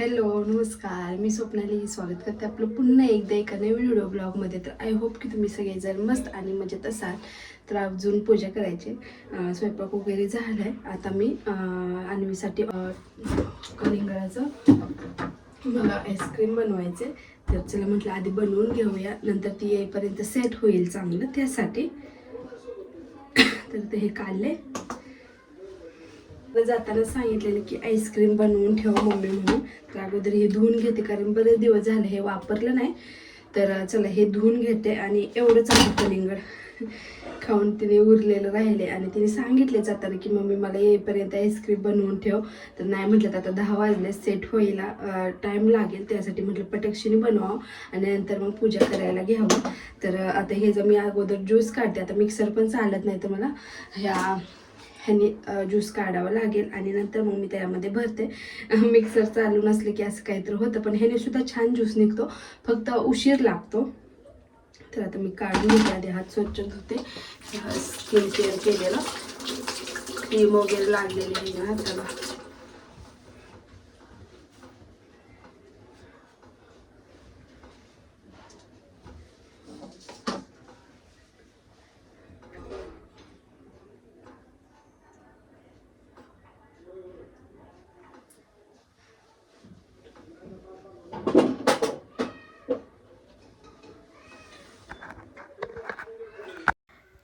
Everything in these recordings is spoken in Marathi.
हॅलो नमस्कार. मी स्वप्नाली स्वागत करते आपलं पुन्हा एकदा एका नवीन व्हिडिओ ब्लॉगमध्ये. तर आय होप की तुम्ही सगळे जर मस्त आणि मजेत असाल. तर अजून पूजा करायची. स्वयंपाक वगैरे झाला आहे आता मी आणवीसाठी कलिंगळाचं मला आईस्क्रीम बनवायचे तर चला म्हटलं आधी बनवून घेऊया. नंतर ती येईपर्यंत सेट होईल चांगलं त्यासाठी. तर ते हे काढले जाताना सांगितलेलं की आईस्क्रीम बनवून ठेवा मम्मी म्हणून. तर अगोदर हे धुवून घेते कारण बरेच दिवस झाले हे वापरलं नाही. तर चला हे धुवून घेते आणि एवढंच आहे कलिंगड खाऊन तिने उरलेलं राहिले आणि तिने सांगितले जाताना की मम्मी मला येईपर्यंत आईस्क्रीम बनवून ठेव. तर नाही म्हटलं तर आता दहा वाजले सेट व्हायला टाईम लागेल. त्यासाठी म्हटलं पटक्षिणी बनवावं आणि नंतर मग पूजा करायला घ्यावं. तर आता हे जर मी अगोदर ज्यूस काढते आता मिक्सर पण चालत नाही तर मला ह्या ह्याने ज्यूस काढावा लागेल आणि नंतर मग मी त्यामध्ये भरते. मिक्सर चालू नसले की असं काहीतरी होतं पण ह्याने सुद्धा छान ज्यूस निघतो. फक्त उशीर लागतो. तर आता मी काढून घेते आधी हात स्वच्छ धुते. स्किन केअर केलेलं. क्रीम वगैरे लागलेली आहे ना हाताला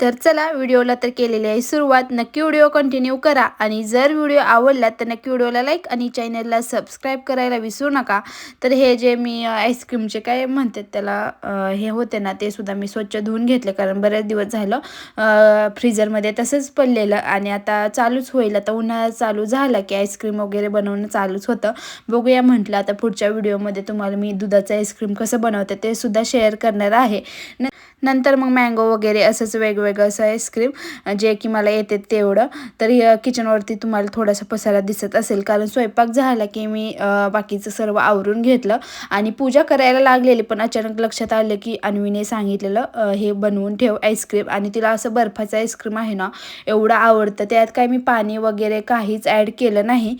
तर चला व्हिडिओला तर केलेली आहे सुरुवात. नक्की व्हिडिओ कंटिन्यू करा आणि जर व्हिडिओ आवडला तर नक्की व्हिडिओला लाईक आणि चॅनलला सबस्क्राईब करायला विसरू नका. तर हे जे मी आईस्क्रीमचे काय म्हणतात त्याला हे होते ना ते सुद्धा मी स्वच्छ धुवून घेतले कारण बरेच दिवस झालं फ्रीजरमध्ये तसंच पडलेलं आणि आता चालूच होईल. आता उन्हाळा चालू झाला की आईस्क्रीम वगैरे बनवणं चालूच होतं. बघूया म्हटलं आता पुढच्या व्हिडिओमध्ये तुम्हाला मी दुधाचं आईस्क्रीम कसं बनवते ते सुद्धा शेअर करणार आहे. न नंतर मग मँगो वगैरे असंच वेगवेगळं असं आईस्क्रीम जे की मला येते तेवढं. तर किचनवरती तुम्हाला थोडासा पसारा दिसत असेल. कारण स्वयंपाक झाला की मी बाकीचं सर्व आवरून घेतलं. आणि पूजा करायला लागलेली पण अचानक लक्षात आलं की अन्वीने सांगितलेलं हे बनवून ठेव आईस्क्रीम आणि तिला असं बर्फाचं आईस्क्रीम आहे ना एवढं आवडतं. त्यात काय मी पाणी वगैरे काहीच ॲड केलं नाही.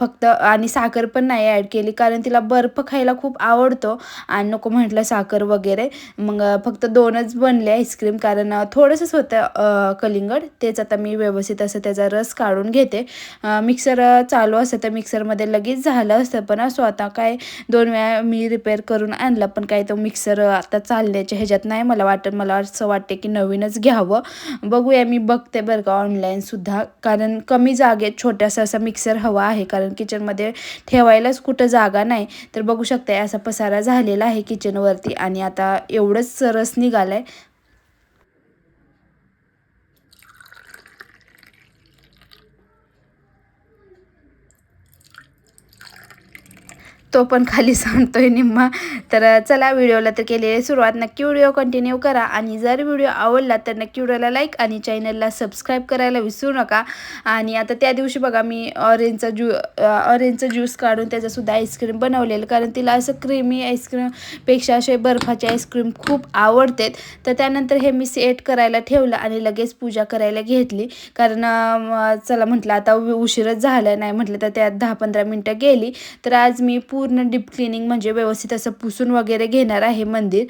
फक्त आणि साखर पण नाही ॲड केली. कारण तिला बर्फ खायला खूप आवडतो. आणि नको म्हटलं साखर वगैरे. मग फक्त दोनच बनले आईस्क्रीम कारण थोडं थोडंसंच होतं कलिंगड. तेच आता मी व्यवस्थित असं त्याचा रस काढून घेते. मिक्सर चालू असतं तर मिक्सरमध्ये लगेच झालं असतं पण असो आता काय दोन वेळा मी रिपेअर करून आणलं पण काय तो मिक्सर आता चालण्याच्या ह्याच्यात नाही मला वाटत. मला असं वाटते की नवीनच घ्यावं. बघूया मी बघते बरं का ऑनलाईनसुद्धा कारण कमी जागेत छोटासा असा मिक्सर हवा आहे. कारण किचनमध्ये ठेवायलाच कुठं जागा नाही. तर बघू शकता असा पसारा झालेला आहे किचनवरती आणि आता एवढंच रस निघाला आहे तो पण खाली सांगतोय निम्मा. तर चला व्हिडिओला तर केलेली सुरुवात. नक्की व्हिडिओ कंटिन्यू करा आणि जर व्हिडिओ आवडला तर नक्की व्हिडिओला लाईक आणि चॅनलला सबस्क्राईब करायला विसरू नका. आणि आता त्या दिवशी बघा मी ऑरेंजचा ज्यू ऑरेंजचं ज्यूस काढून त्याचंसुद्धा आईस्क्रीम बनवलेलं. कारण तिला असं क्रीमी आईस्क्रीमपेक्षा असे बर्फाचे आईस्क्रीम खूप आवडतात. तर त्यानंतर हे मी सेट करायला ठेवलं आणि लगेच पूजा करायला घेतली. कारण चला म्हटलं आता उशीरच झालं नाही म्हटलं तर त्यात दहा पंधरा मिनटं गेली. तर आज मी पू पूर्ण डीप क्लिनिंग म्हणजे व्यवस्थित असं पुसून वगैरे घेणार आहे मंदिर.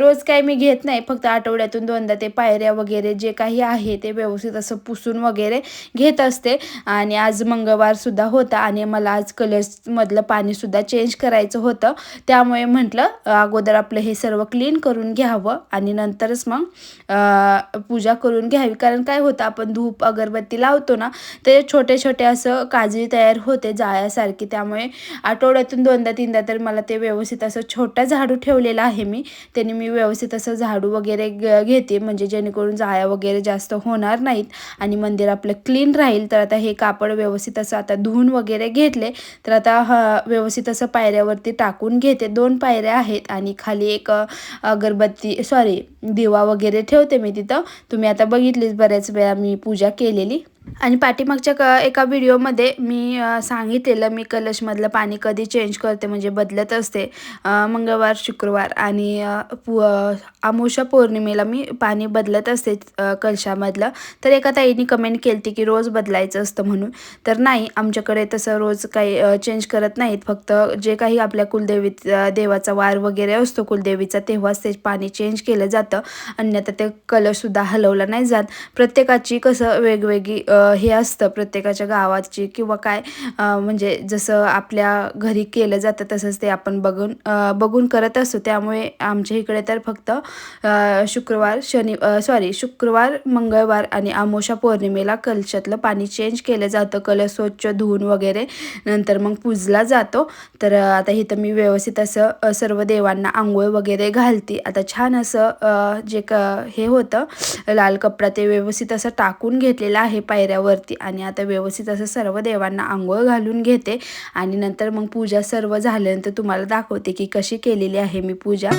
रोज काय मी घेत नाही फक्त आठवड्यातून दोनदा ते पायऱ्या वगैरे जे काही आहे ते व्यवस्थित असं पुसून वगैरे घेत असते. आणि आज मंगळवारसुद्धा होता आणि मला आज कलर्समधलं पाणीसुद्धा चेंज करायचं होतं. त्यामुळे म्हटलं अगोदर आपलं हे सर्व क्लीन करून घ्यावं आणि नंतरच मग पूजा करून घ्यावी. कारण काय होतं आपण धूप अगरबत्ती लावतो ना ते छोटे छोटे असं काजळी तयार होते जाळ्यासारखी. त्यामुळे आठवड्यातून दोनदा तीनदा तर मला ते व्यवस्थित असं छोटा झाडू ठेवलेला आहे मी. त्याने मी व्यवस्थित असं झाडू वगैरे ग- घेते. म्हणजे जेणेकरून जाळ्या वगैरे जास्त होणार नाहीत आणि मंदिर आपलं क्लीन राहील. तर आता हे कापड व्यवस्थित असं आता धुवून वगैरे घेतले. तर आता ह व्यवस्थित असं पायऱ्यावरती टाकून घेते. दोन पायऱ्या आहेत आणि खाली एक अगरबत्ती सॉरी दिवा वगैरे ठेवते मी तिथं. तुम्ही आता बघितलीच बऱ्याच वेळा मी पूजा केलेली. आणि पाठीमागच्या क एका व्हिडिओमध्ये मी सांगितलेलं मी कलशमधलं पाणी कधी चेंज करते म्हणजे बदलत असते. मंगळवार शुक्रवार आणि पु अ, पौर्णिमेला मी पाणी बदलत असते कलशामधलं. तर एका ताईने कमेंट केली की रोज बदलायचं असतं म्हणून. तर नाही आमच्याकडे तसं रोज काही चेंज करत नाहीत. फक्त जे काही आपल्या कुलदेवी देवाचा वार वगैरे असतो कुलदेवीचा तेव्हाच ते पाणी चेंज केलं जातं. अन्यथा ते कलशसुद्धा हलवला नाही जात. प्रत्येकाची कसं वेगवेगळी हे असतं प्रत्येकाच्या गावाची किंवा काय म्हणजे जसं आपल्या घरी केलं जातं तसंच ते आपण बघून बघून करत असतो. त्यामुळे आमच्या इकडे तर फक्त शुक्रवार शनि सॉरी शुक्रवार मंगळवार आणि आमोशा पौर्णिमेला कलशातलं पाणी चेंज केलं जातं. कलश स्वच्छ धुवून वगैरे नंतर मग पूजला जातो. तर आता इथं मी व्यवस्थित असं सर्व देवांना आंघोळ वगैरे घालते. आता छान असं जे क हे होतं लाल कपडा ते व्यवस्थित असं टाकून घेतलेलं आहे. पायऱ्यावरती आणि आता व्यवस्थित असं सर्व देवांना आंघोळ घालून घेते. आणि नंतर मग पूजा सर्व झाल्यानंतर तुम्हाला दाखवते की कशी केलेली आहे मी पूजा.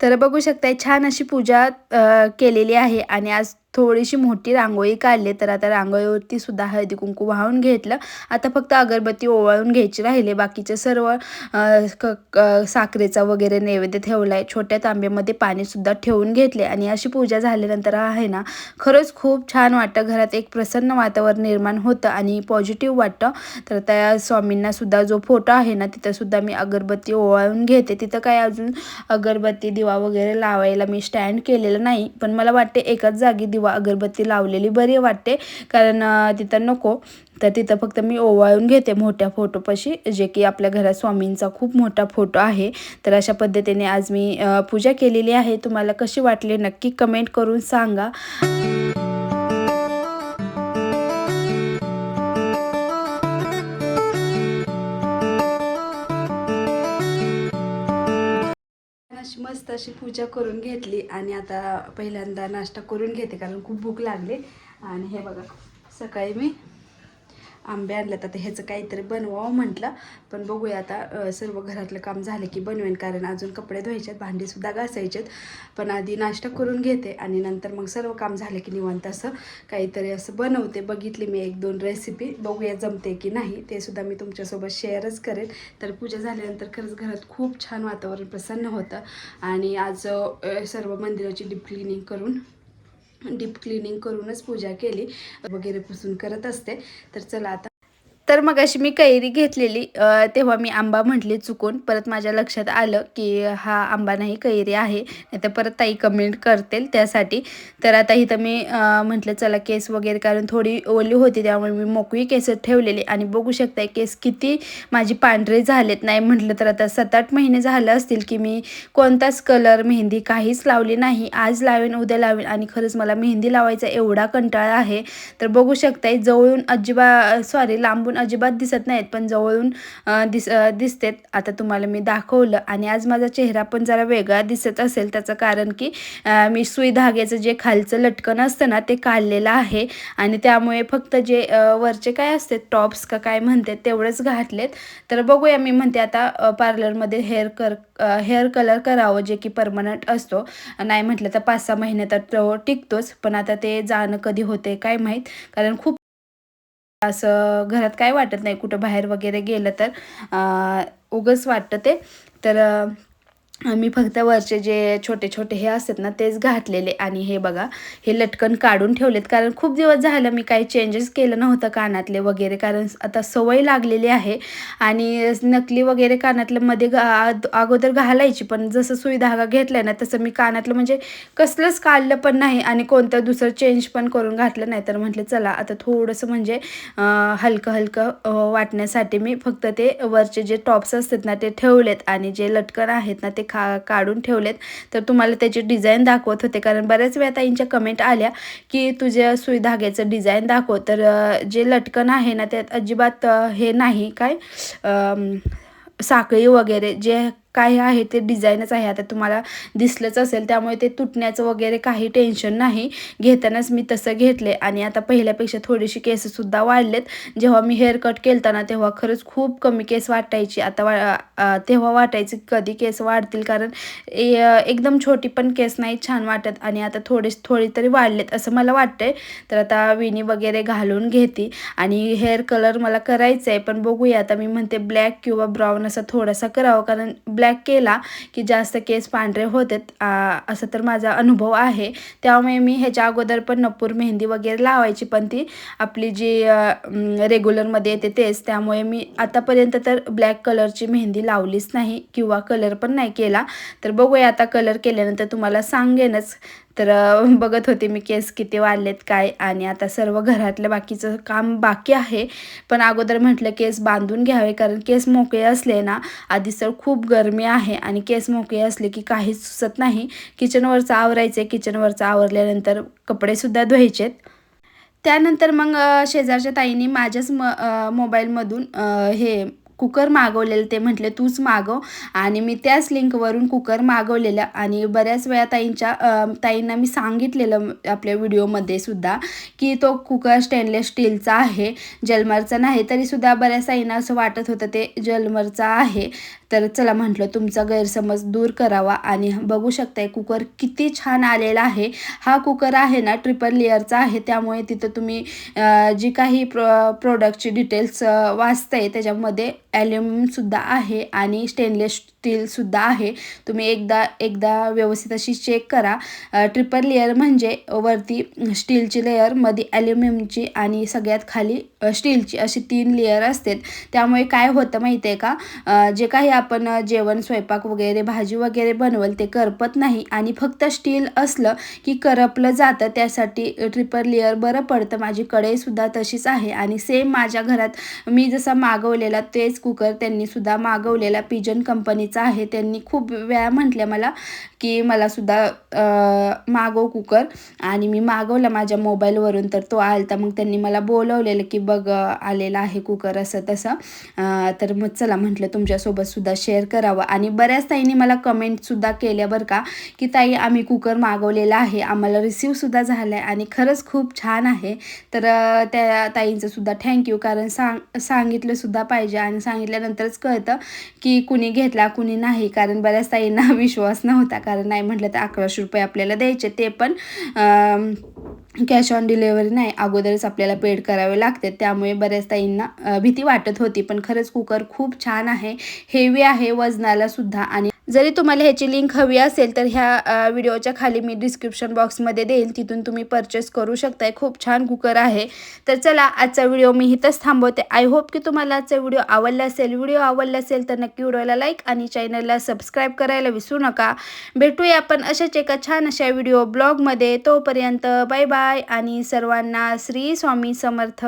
तर बघू शकताय छान अशी पूजा केलेली आहे. आणि आज थोडीशी मोठी रांगोळी काढली तर आता रांगोळीवरती सुद्धा हळदी कुंकू वाहून घेतलं. आता फक्त अगरबत्ती ओवाळून घ्यायची राहिले बाकीचे सर्व क- साखरेचा वगैरे नैवेद्य ठेवला आहे छोट्या तांब्यामध्ये पाणीसुद्धा ठेवून घेतले. आणि अशी पूजा झाल्यानंतर आहे ना खरंच खूप छान वाटतं. घरात एक प्रसन्न वातावरण निर्माण होतं आणि पॉझिटिव्ह वाटतं. तर त्या स्वामींना सुद्धा जो फोटो आहे ना तिथं सुद्धा मी अगरबत्ती ओवाळून घेते. तिथं काय अजून अगरबत्ती दिवा वगैरे लावायला मी स्टँड केलेलं नाही. पण मला वाटते एकाच जागी दिवा अगरबत्ती लावलेली बरी वाटते. कारण तिथं नको. तर तिथं फक्त मी ओवाळून घेते मोठ्या फोटोपाशी जे की आपल्या घरात स्वामींचा खूप मोठा फोटो आहे. तर अशा पद्धतीने आज मी पूजा केलेली आहे. तुम्हाला कशी वाटली नक्की कमेंट करून सांगा. मस्त अशी पूजा करून घेतली आणि आता पहिल्यांदा नाश्ता करून घेते कारण खूप भूक लागली. आणि हे बघा सकाळी मी आंबे आणले आता ह्याचं काहीतरी बनवावं म्हटलं पण बघूया आता सर्व घरातलं काम झालं की बनवेन कारण अजून कपडे धुवायचे भांडीसुद्धा घासायचेत. पण आधी नाश्ता करून घेते आणि नंतर मग सर्व काम झालं की निवांत असं काहीतरी असं बनवते. बघितली मी एक दोन रेसिपी बघूया जमते की नाही ते सुद्धा मी तुमच्यासोबत शेअरच करेन. तर पूजा झाल्यानंतर खरंच घरात खूप छान वातावरण प्रसन्न होतं. आणि आज सर्व मंदिराची डीप क्लिनिंग करून डीप क्लिनिंग करूनच पूजा केली वगैरे पुसून करत असते. तर चला आता तर मग अशी मी कैरी घेतलेली. तेव्हा मी आंबा म्हटली चुकून. परत माझ्या लक्षात आलं की हा आंबा नाही कैरी आहे. नाही तर परत ताई कमेंट करतील त्यासाठी. तर आता इथं मी म्हटलं चला केस वगैरे कारण थोडी ओली होती त्यामुळे मी मोकळी केस ठेवलेली. आणि बघू शकताय केस किती माझी पांढरे झालेत. नाही म्हटलं तर आता सात आठ महिने झालं असतील की मी कोणताच कलर मेहंदी काहीच लावली नाही. आज लावेन उद्या लावेन. आणि खरंच मला मेहंदी लावायचा एवढा कंटाळा आहे. तर बघू शकताय जवळून अजिबा सॉरी लांबून अजिबात दिसत नाहीत पण जवळून दिस दिसतेत. आता तुम्हाला मी दाखवलं आणि आज माझा चेहरा पण जरा वेगळा दिसत असेल. त्याचं कारण की मी सुई धाग्याचं जे खालचं लटकन असतं ना ते काढलेलं आहे. आणि त्यामुळे फक्त जे वरचे काय असते टॉप्स का काय म्हणते तेवढंच घातलेत. तर बघूया मी म्हणते आता पार्लरमध्ये हेअर कर हेअर कलर करावं जे की परमनंट असतो. नाही म्हटलं तर पाच सहा महिने तर तो टिकतोच पण आता ते जाणं कधी होते काय माहीत. कारण खूप असं घरात काय वाटत नाही कुठं बाहेर वगैरे गेलं तर उगंच वाटतं ते. तर मी फक्त वरचे जे छोटे छोटे हे असतात ना तेच घातलेले. आणि हे बघा हे लटकन काढून ठेवलेत. कारण खूप दिवस झालं मी काही चेंजेस केलं नव्हतं कानातले वगैरे. कारण आता सवय लागलेली आहे. आणि नकली वगैरे कानातलं मध्ये गा अगोदर घालायची. पण जसं सुई धागा घेतलाय ना तसं मी कानातलं म्हणजे कसलंच काढलं पण नाही. आणि कोणतं दुसरं चेंज पण करून घातलं नाही. तर म्हटलं चला आता थोडंसं म्हणजे हलकं हलकं वाटण्यासाठी मी फक्त ते वरचे जे टॉप्स असतात ना ते ठेवलेत. आणि जे लटकन आहेत ना ते खा काढून ठेवलेत. तर तुम्हाला त्याची डिझाईन दाखवत होते. कारण बऱ्याच वेळा ताईंच्या कमेंट आल्या की तुझ्या सुई धाग्याचं डिझाईन दाखव. तर जे लटकन आहे ना त्यात अजिबात हे नाही. काय? साखळी वगैरे जे काय आहे ते डिझाईनच आहे. आता तुम्हाला दिसलंच असेल त्यामुळे ते तुटण्याचं वगैरे काही टेन्शन नाही. घेतानाच मी तसं घेतले आणि आता पहिल्यापेक्षा थोडीशी केससुद्धा वाढलेत. जेव्हा मी हेअर कट केलता ना तेव्हा खरंच खूप कमी केस वाटायची. आता वा तेव्हा वाटायची कधी केस वाढतील. कारण एकदम छोटी पण केस नाही छान वाटत. आणि आता थोडे थोडी तरी वाढलेत असं मला वाटतंय. तर आता विणी वगैरे घालून घेते. आणि हेअर कलर मला करायचं आहे पण बघूया. आता मी म्हणते ब्लॅक किंवा ब्राऊन असा थोडासा करावं. कारण ब्लॅक केला की जास्त केस पांढरे होतात असं तर माझा अनुभव आहे. त्यामुळे मी ह्याच्या अगोदर पण नपूर मेहंदी वगैरे लावायची पण ती आपली जी रेग्युलरमध्ये येते तेच. त्यामुळे मी आतापर्यंत तर ब्लॅक कलरची मेहंदी लावलीच नाही किंवा कलर पण नाही केला. तर बघूया आता कलर केल्यानंतर तुम्हाला सांगेनच. तर बघत होते मी केस किती वाढलेत काय आणि आता सर्व घरातलं बाकीचं काम बाकी आहे. पण अगोदर म्हटलं केस बांधून घ्यावे कारण केस मोकळे असले ना आधी तर खूप गरमी आहे आणि केस मोकळे असले की काहीच सुचत नाही. किचनवरचं आवरायचं किचनवरचं आवरल्यानंतर कपडेसुद्धा धुवायचेत. त्यानंतर मग शेजारच्या ताईंनी माझ्याच म मोबाईलमधून हे कुकर मागवलेलं ते म्हटले तूच मागव. आणि मी त्याच लिंकवरून कुकर मागवलेलं आणि बऱ्याच वेळा ताईंच्या ताईंना मी सांगितलेलं आपल्या व्हिडिओमध्ये सुद्धा की तो कुकर स्टेनलेस स्टीलचा आहे जलमरचा नाही तरीसुद्धा बऱ्याच ताईंना असं वाटत होतं ते जलमरचा आहे. तर चला म्हटलं तुमचा गैरसमज दूर करावा आणि बघू शकताय कुकर किती छान आलेला आहे. हा कुकर आहे ना ट्रिपल लेअरचा आहे. त्यामुळे तिथं तुम्ही जी काही प्रो प्रोडक्टची डिटेल्स वाचताय त्याच्यामध्ये ॲल्युमिनियमसुद्धा आहे आणि स्टेनलेस स्टीलसुद्धा आहे. तुम्ही एकदा एकदा व्यवस्थित अशी चेक करा. ट्रिपल लेअर म्हणजे वरती स्टीलची लेअरमध्ये ॲल्युमिनियमची आणि सगळ्यात खाली स्टीलची अशी तीन लेअर असतात. त्यामुळे काय होतं माहिती आहे का जे काही आपण जेवण स्वयंपाक वगैरे भाजी वगैरे बनवल ते करपत नाही आणि फक्त स्टील असलं की करपलं जातं त्यासाठी ट्रिपल लेअर बरं पडतं. माझी कढईसुद्धा तशीच आहे आणि सेम माझ्या घरात मी जसा मागवलेला तेच कुकर त्यांनीसुद्धा मागवलेला पिजन घ्यायचा आहे. त्यांनी खूप वेळा म्हटल्या मला की मला सुद्धा मागव कुकर. आणि मी मागवला माझ्या मोबाईलवरून तर तो आलता. मग त्यांनी मला बोलवलेलं की बघ आलेला आहे कुकर असं तसं. तर मग चला म्हटलं तुमच्यासोबतसुद्धा शेअर करावं. आणि बऱ्याच ताईंनी मला कमेंटसुद्धा केल्या बरं का की ताई आम्ही कुकर मागवलेला आहे. आम्हाला रिसिव्हसुद्धा झाला आहे आणि खरंच खूप छान आहे. तर त्या ताईंचंसुद्धा थँक्यू कारण सांग सांगितलंसुद्धा पाहिजे. आणि सांगितल्यानंतरच कळतं की कुणी घेतला कुणी नाही. कारण बऱ्याच ताईंना विश्वास नव्हता. कारण नाही म्हटलं तर अकराशे रुपये आपल्याला द्यायचे. ते पण कॅश ऑन डिलेवरी नाही अगोदरच आपल्याला पेड करावे लागते. त्यामुळे बऱ्याच ताईंना भीती वाटत होती. पण खरंच कुकर खूप छान आहे. हेवी आहे वजनाला सुद्धा. आणि जरी तुम्हाला ह्याची लिंक हवी असेल तर ह्या व्हिडिओच्या खाली मी डिस्क्रिप्शन बॉक्समध्ये देईल. तिथून तुम्ही परचेस करू शकताय. खूप छान कुकर आहे. तर चला आजचा व्हिडिओ मी इथंच थांबवते. आय होप की तुम्हाला आजचा व्हिडिओ आवडला असेल. व्हिडिओ आवडला असेल तर नक्की व्हिडिओला लाईक आणि चॅनलला सबस्क्राईब करायला विसरू नका. भेटूया आपण अशाच एका छान अशा व्हिडिओ ब्लॉगमध्ये तोपर्यंत बाय बाय आणि सर्वांना श्री स्वामी समर्थ.